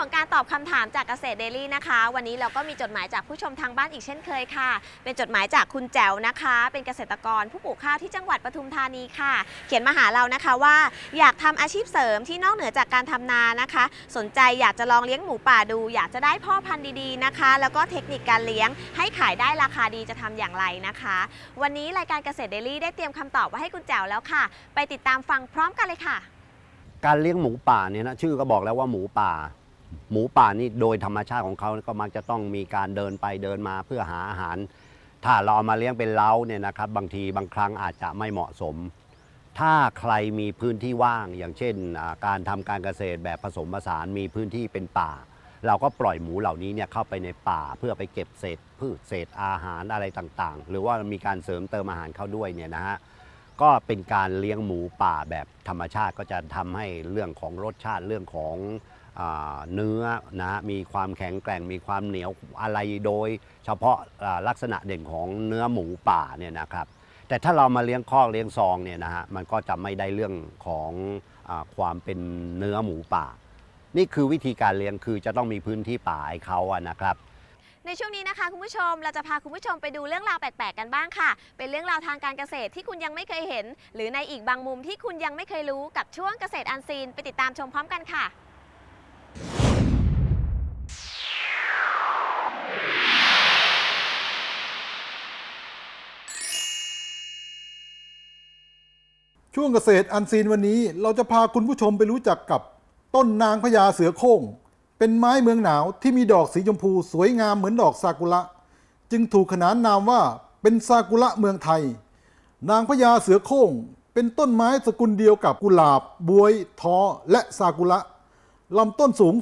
ของการตอบคำถามจากเกษตรเดลี่นะคะ วันนี้เราก็มีจดหมายจากผู้ชมทางบ้านอีกเช่นเคยค่ะ เป็นจดหมายจากคุณแจ๋วนะคะ เป็นเกษตรกรผู้ปลูกข้าวที่จังหวัดปทุมธานีค่ะ เขียนมาหาเรานะคะว่า อยากทำอาชีพเสริมที่นอกเหนือจากการทำนานะคะ สนใจอยากจะลองเลี้ยงหมูป่าดู อยากจะได้พ่อพันธุ์ดีๆนะคะ แล้วก็เทคนิคการเลี้ยง ให้ขายได้ราคาดีจะทำอย่างไรนะคะ วันนี้รายการเกษตรเดลี่ได้เตรียมคำตอบไว้ให้คุณแจ๋วแล้วค่ะ ไปติดตามฟังพร้อมกันเลยค่ะการเลี้ยงหมูป่าเนี่ยนะชื่อก็บอกแล้วว่าหมูป่า หมูป่านี่โดยธรรมชาติของเขาก็มักจะต้องมีการเดินไปเดินมาเพื่อหาอาหาร ถ้าเราเอามาเลี้ยงเป็นเล้าเนี่ยนะครับ บางทีบางครั้งอาจจะไม่เหมาะสม ถ้าใครมีพื้นที่ว่าง อย่างเช่น การทำการเกษตรแบบผสมผสานมีพื้นที่เป็นป่า เราก็ปล่อยหมูเหล่านี้เนี่ยเข้าไปในป่าเพื่อไปเก็บเศษพืชเศษอาหารอะไรต่างๆ หรือว่ามีการเสริมเติมอาหารเข้าด้วยเนี่ยนะฮะก็เป็นการเลี้ยงหมูป่าแบบธรรมชาติก็จะทำให้เรื่องของรสชาติเรื่องของ เนื้อนะมีความแข็งแกร่งมีความเหนียวอะไรโดย เฉพาะลักษณะเด่นของเนื้อหมูป่าเนี่ยนะครับ แต่ถ้าเรามาเลี้ยงคอกเลี้ยงซองเนี่ยนะฮะมันก็จะไม่ได้เรื่องของอความเป็นเนื้อหมูป่า นี่คือวิธีการเลี้ยงคือจะต้องมีพื้นที่ป่าให้เขาอะนะครับในช่วงนี้นะคะคุณผู้ชมเราจะพาคุณผู้ชมไปดูเรื่องราวแปลกๆกันบ้างค่ะ เป็นเรื่องราวทางการเกษตรที่คุณยังไม่เคยเห็น หรือในอีกบางมุมที่คุณยังไม่เคยรู้กับช่วงเกษตรอันซีน ไปติดตามชมพร้อมกันค่ะ ช่วงเกษตรอันซีนวันนี้เราจะพาคุณผู้ชมไปรู้จักกับต้นนางพญาเสือโคร่งเป็นไม้เมืองหนาวที่มีดอกสีชมพูสวยงามเหมือนดอกซากุระ จึงถูกขนานนามว่าเป็นซากุระเมืองไทย นางพญาเสือโคร่งเป็นต้นไม้สกุลเดียวกับกุหลาบ บวย ทอ และซากุระลำต้นสูง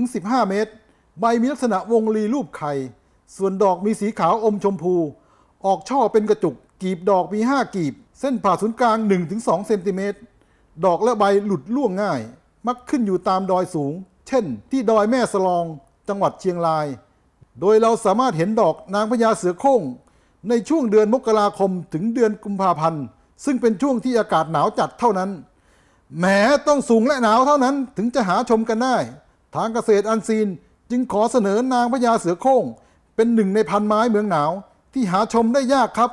10-15 เมตร ใบมีลักษณะวงรีรูปไข่ ส่วนดอกมีสีขาวอมชมพู ออกช่อเป็นกระจุก กีบดอกมี 5 กีบ เส้นผ่าศูนย์กลาง 1-2เซนติเมตรดอกและใบหลุดร่วงง่าย มักขึ้นอยู่ตามดอยสูง เช่น ที่ดอยแม่สลองจังหวัดเชียงราย โดยเราสามารถเห็นดอกนางพญาเสือโคร่งในช่วงเดือนมกราคมถึงเดือนกุมภาพันธ์ ซึ่งเป็นช่วงที่อากาศหนาวจัดเท่านั้นแหมต้องสูงและหนาวเท่านั้นถึงจะหาชมกันได้ ทางเกษตรอันซีนจึงขอเสนอนางพญาเสือโคร่ง เป็นหนึ่งในพันไม้เมืองหนาวที่หาชมได้ยากครับ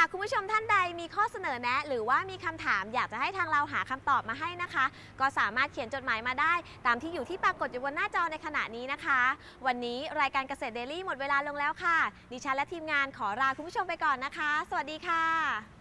หากคุณผู้ชมท่านใดมีข้อเสนอแนะ หรือว่ามีคำถามอยากจะให้ทางเราหาคำตอบมาให้นะคะ ก็สามารถเขียนจดหมายมาได้ ตามที่อยู่ที่ปรากฏอยู่บนหน้าจอในขณะนี้นะคะ วันนี้รายการเกษตรเดลี่หมดเวลาลงแล้วค่ะ ดิฉันและทีมงานขอลาคุณผู้ชมไปก่อนนะคะ สวัสดีค่ะ